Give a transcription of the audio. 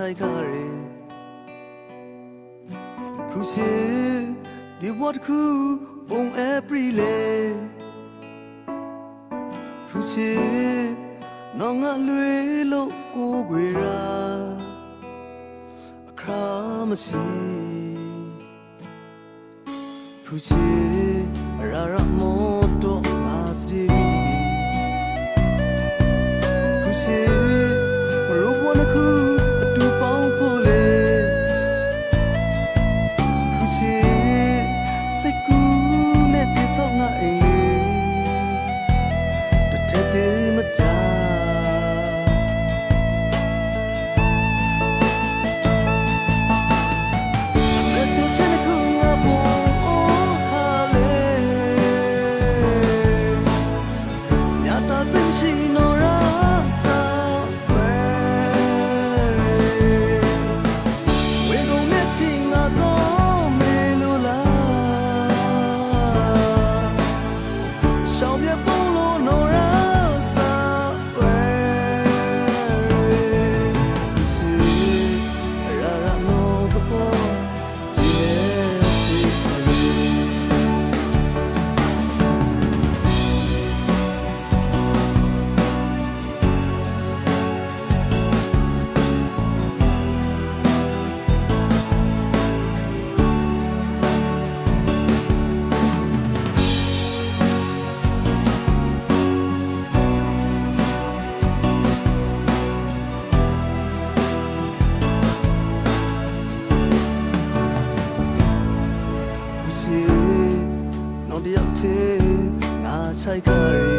ဆိုင်ကရဲပူစီဒီဝတ်ခုဘုံအပရီလေပူစီနောင်ငါလွေလို့ကိုွယ်ရာအခါမရှိပူစီရာရမော 我曾气。世界。